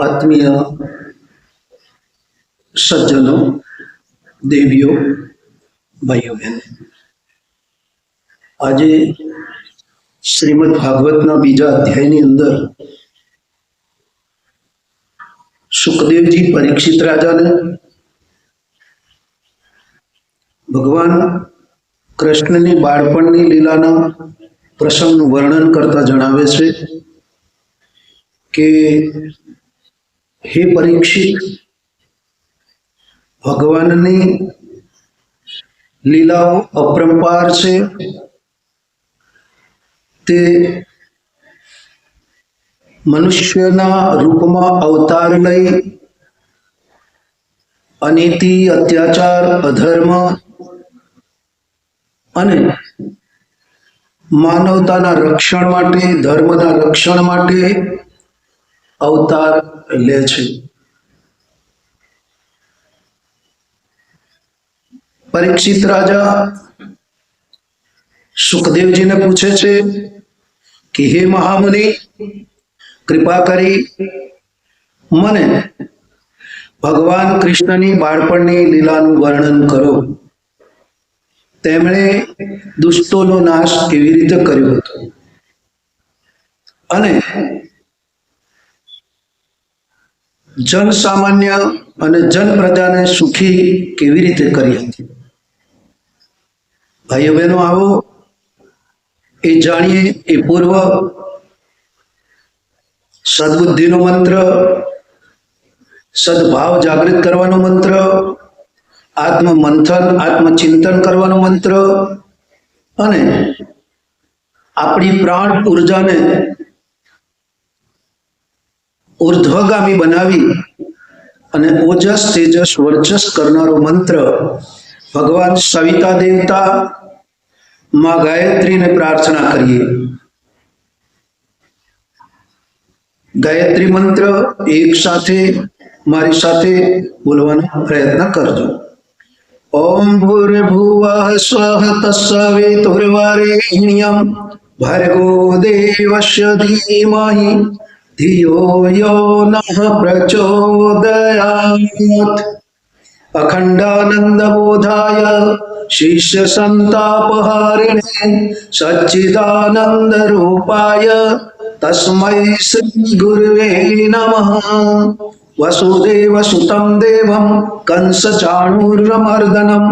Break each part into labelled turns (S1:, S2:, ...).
S1: આત્મીય સજ્જનો દેવીઓ ભાઈઓ બહેનો આજે શ્રીમદ ભાગવતના બીજા અધ્યાયની અંદર સુખદેવજી પરીક્ષિત રાજાને ભગવાન કૃષ્ણની બાળપણની લીલાના પ્રસંગનું વર્ણન કરતા જણાવે છે કે હે પરીક્ષિત, ભગવાનની લીલાઓ અપરંપાર છે. તે મનુષ્યના રૂપમાં અવતાર લઈ અનીતિ, અત્યાચાર, અધર્મ અને માનવતાના રક્ષણ માટે, ધર્મના રક્ષણ માટે અવતાર લે છે. પરીક્ષિત રાજા સુખદેવજીને પૂછે છે કે, હે મહામુનિ, કૃપા કરી મને ભગવાન કૃષ્ણની બાળપણની લીલાનું વર્ણન કરો. તેમણે દુષ્ટોનો નાશ કેવી રીતે કર્યો હતો? અને જન સામાન્ય અને જન પ્રજાને સુખી કેવી રીતે કરી હતી? ભાઈઓ બહેનો, આવો. એ જાણીએ, એ પૂર્વ. સદબુદ્ધિનો મંત્ર. સદભાવ જાગૃત કરવાનો મંત્ર. આત્મ મંથન આત્મચિંતન કરવાનો મંત્ર. અને આપણી પ્રાણ ઉર્જાને ઉર્ધ્વગામી બનાવી અને ઓજસ તેજસ વર્ચસ કરનારો મંત્ર ભગવાન સવિતા દેવતા માં ગાયત્રીને પ્રાર્થના કરીએ. ગાયત્રી મંત્ર એક સાથે મારી સાથે બોલવાનો પ્રયત્ન કરજો. ઓમ ભૂર્ભુવ સ્વઃ તસ્સવિતુર્વરેણ્યમ ભર્ગો દેવસ્ય ધીમહિ. ધિયો યો નઃ પ્રચોદયાત અખંડાનંદબોધાય શિષ્ય સંતાપહારિણે સચ્ચિદાનંદ રૂપાય તસ્મૈ શ્રી ગુરુવે નમઃ વસુદેવ સુતમ દેવમ કંસ ચાણુરમર્દનમ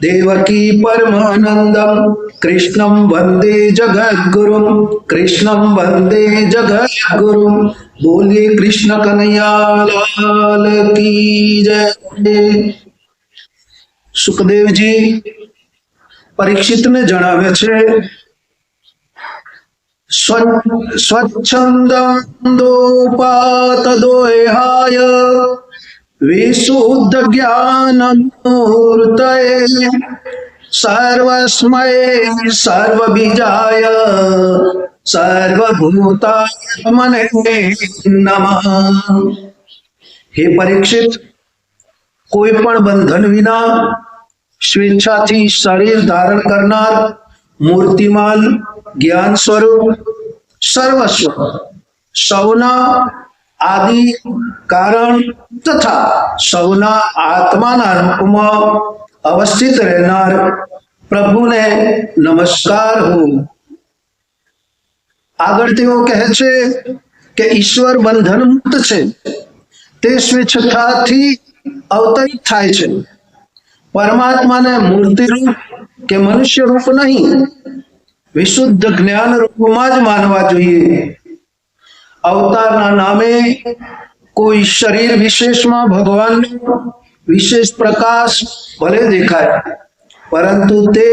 S1: દેવકી પરમાનંદમ કૃષ્ણમ વંદે જગદગુરુમ કૃષ્ણમ વંદે જગદગુરુમ બોલીએ કૃષ્ણ કનૈયાલાલ કી જય સુખદેવજી પરીક્ષિતને જણાવે છે વિશુદ્ધ જ્ઞાનમૂર્તયે, સર્વસ્મય સર્વબીજાય સર્વભૂતાત્મને નમઃ. હે પરીક્ષિત કોઈ પણ બંધન વિના સ્વેચ્છાથી શરીર ધારણ કરનાર મૂર્તિમાન જ્ઞાન સ્વરૂપ, સર્વસ્વ, સૌના આદિ કારણ તથા સૌના આત્માના રૂપમાં અવસ્થિત રહેનાર પ્રભુને નમસ્કાર હો. આગળ તેઓ કહે છે કે ઈશ્વર બંધન મુક્ત છે. તે સ્વેચ્છતાથી અવતરિત થાય છે. પરમાત્માને મૂર્તિ રૂપ કે મનુષ્ય રૂપ નહીં વિશુદ્ધ જ્ઞાન રૂપમાં જ માનવા જોઈએ. અવતારના નામે કોઈ શરીર વિશેષમાં ભગવાનનો વિશેષ પ્રકાશ ભલે દેખાય, પરંતુ તે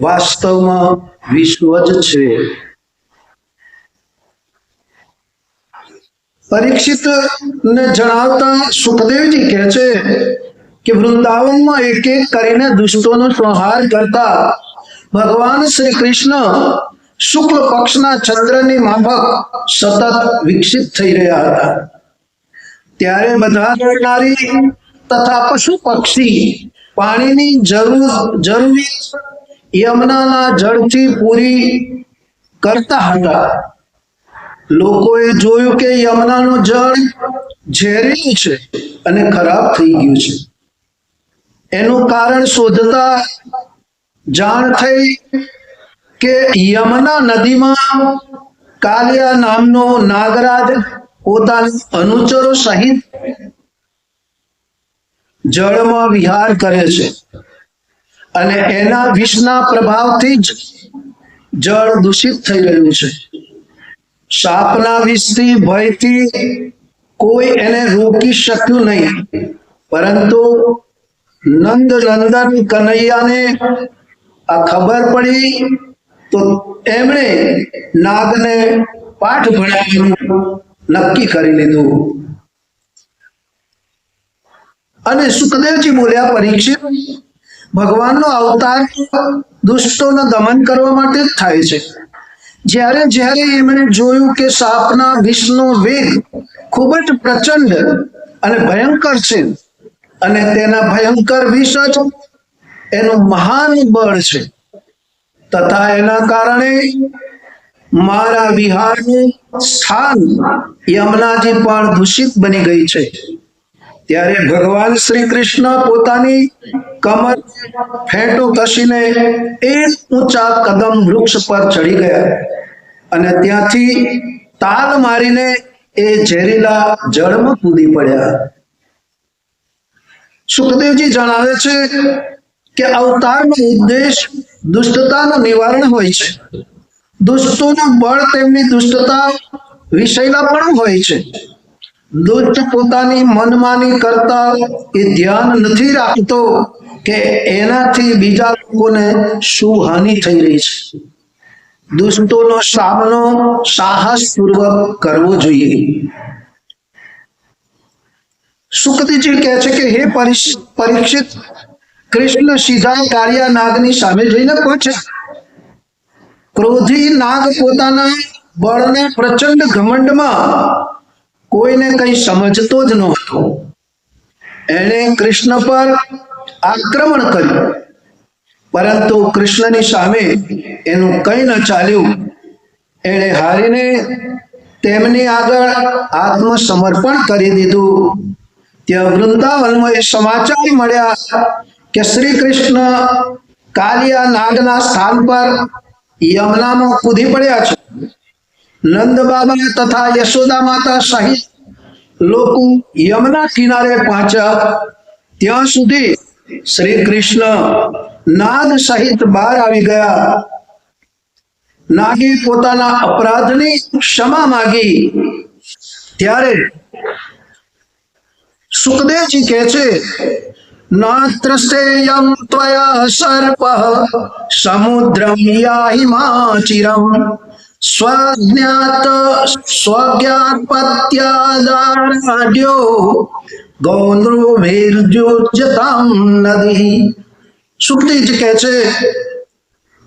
S1: વાસ્તવમાં વિશ્વ જ છે. પરીક્ષિત ને જણાવતા સુખદેવજી કહે છે કે વૃંદાવનમાં એક એક કરીને દુષ્ટોનો સંહાર કરતા ભગવાન શ્રી કૃષ્ણ શુક્લ પક્ષના ચંદ્રની માફક સતત વિકસિત થઈ રહ્યા હતા. ત્યારે બધા નરનારી તથા પશુ પક્ષી પાણીની જરૂર જરૂરી યમુનાના જળથી પૂરી કરતા હતા. લોકોએ જોયું કે યમુનાનું જળ ઝેરી છે અને ખરાબ થઈ ગયું છે. એનું કારણ શોધતા જાણ થઈ કે યમુના નદીમાં કાલિયા નામનો નાગરાજ પોતાના અનુચરો સહિત જળમાં વિહાર કરે છે અને એના વિષના પ્રભાવથી જ જળ દૂષિત થઈ રહ્યું છે. સાપના વિષથી ભયથી કોઈ એને રોકી શક્યું નહીં, પરંતુ નંદ નંદન કનૈયાને આ ખબર પડી તો એમણે નાગને પાઠ ભણાવવાનું નક્કી કરી લીધું. અને સુખદેવજી બોલ્યા, પરીક્ષિત, ભગવાનનો અવતાર દુષ્ટોને દમન કરવા માટે જ થાય છે. જ્યારે જ્યારે એમણે જોયું કે સાપના વિષનો વેગ ખૂબ જ પ્રચંડ અને ભયંકર છે અને તેના ભયંકર વિષ જ એનું મહાન બળ છે. તથા એના કારણે મારા વિહારનું સ્થાન યમુનાજી પણ દૂષિત બની ગઈ છે. ત્યારે ભગવાન શ્રી કૃષ્ણ પોતાની કમર ફેંટો કસીને એક ઊંચા કદમ વૃક્ષ પર ચડી ગયા અને ત્યાંથી તાલ મારીને એ ઝેરીલા જળમાં કૂદી પડ્યા. સુખદેવજી જણાવે છે કે અવતારનો ઉદ્દેશ દુષ્ટતાનું નિવારણ હોય છે. દુષ્ટોનું બળ તેમની દુષ્ટતા વિષયલા પણ હોય છે. દુષ્ટ પોતાની મનમાની કરતા એ ધ્યાન નથી રાખતો કે એનાથી બીજા લોકોને શું હાનિ થઈ રહી છે. દુષ્ટોનો સામનો સાહસપૂર્વક કરવો જોઈએ. સુખદેવજી કહે છે કે હે પરીક્ષિત કૃષ્ણ સીધા કાળિયા નાગની સામે જઈને પહોંચ્યા. ક્રોધી નાગ પોતાના બળને પ્રચંડ ઘમંડમાં કોઈને કંઈ સમજતો જ નહોતો. એણે કૃષ્ણ પર આક્રમણ કર્યું. પરંતુ કૃષ્ણની સામે એનું કંઈ ન ચાલ્યું. એણે હારીને તેમની આગળ આત્મસમર્પણ કરી દીધું. ત્યાં વૃંદાવનમાં એ સમાચાર મળ્યા. કે શ્રી કૃષ્ણ કાલિયા નાગના સ્થાન પર યમુનામાં કૂદી પડ્યા છે. નંદ બાબા તથા યશોદા માતા સહિત લોકો યમુના કિનારે પહોંચ્યા. ત્યાં સુધી શ્રી કૃષ્ણ નાગ સહિત બહાર આવી ગયા. નાગી પોતાના અપરાધની ક્ષમા માગી. ત્યારે સુખદેવજી કહે છે નાત્રસ્તેયં ત્વયા સર્પ સમુદ્રમ યાહિમાચિરમ સ્વજ્ઞાત સ્વજ્ઞાતપત્યાદારાઢ્યો ગૌન્દ્રોભિર્જુજતામ નદી સુખદેવજી કહે છે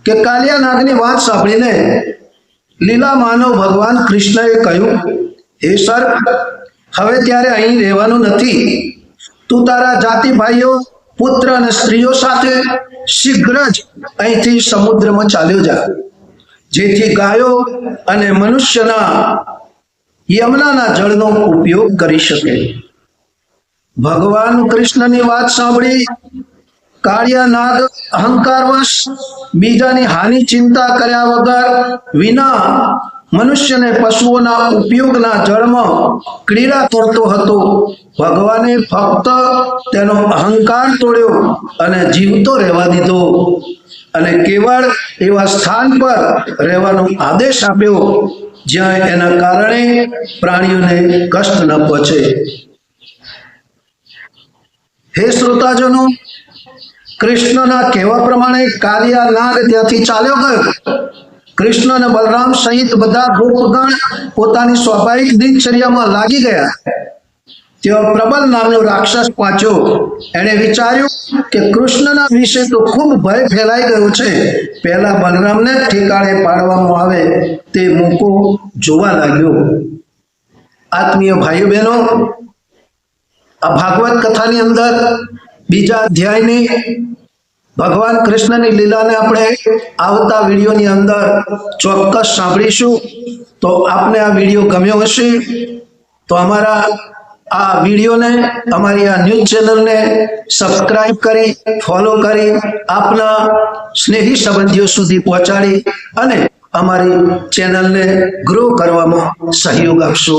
S1: કે કાલિયા નાગની વાત સાંભળીને લીલા માનવ ભગવાન કૃષ્ણએ કહ્યું હે સર્પ હવે ત્યારે અહીં રહેવાનું નથી। તું તારા જાતિ ભાઈઓ, પુત્ર અને સ્ત્રીઓ સાથે શીઘ્ર જ અહીંથી સમુદ્રમાં ચાલ્યો જા. જેથી ગાયો અને મનુષ્યના યમુનાના જળનો ઉપયોગ કરી શકે. ભગવાન કૃષ્ણની વાત સાંભળી કાળિયાનાગ અહંકારવશ બીજાની હાનિ ચિંતા કર્યા વગર વિના મનુષ્યને પશુઓના ઉપયોગના જળમાં ક્રીડા કરતો હતો. ભગવાને ફક્ત તેનો અહંકાર તોડ્યો અને જીવતો રહેવા દીધો. અને કેવળ એવા સ્થાન પર રહેવાનો આદેશ આપ્યો, જ્યાં એના કારણે પ્રાણીઓને કષ્ટ ન પહોંચે. હે શ્રોતાજનો, કૃષ્ણના કહેવા પ્રમાણે કાલિયા નાગ ત્યાંથી ચાલ્યો ગયો. કૃષ્ણ અને બલરામ સહિત બધા ગોપગણ પોતાની સ્વાભાવિક દિનચર્યામાં લાગી ગયા. ત્યાં પ્રબલ નામનો રાક્ષસ પાછો એણે વિચાર્યું કે કૃષ્ણના વિશે તો ખૂબ ભય ફેલાઈ ગયો છે. પહેલા બલરામને ઠેકાણે પાડવામાં આવે તે મોકો જોવા લાગ્યો. આત્મીય ભાઈઓ બહેનો, આ ભાગવત કથાની અંદર બીજા અધ્યાયની ભગવાન કૃષ્ણની લીલાને આપણે આવતા વિડીયોની અંદર ચોક્કસ સાંભળીશું. તો આપને આ વીડિયો ગમ્યો હશે, તો અમારા આ વિડીયોને અમારી આ ન્યૂઝ ચેનલને સબસ્ક્રાઇબ કરી, ફોલો કરી, આપના સ્નેહી સંબંધીઓ સુધી પહોંચાડી અને અમારી ચેનલને ગ્રો કરવામાં સહયોગ આપશો.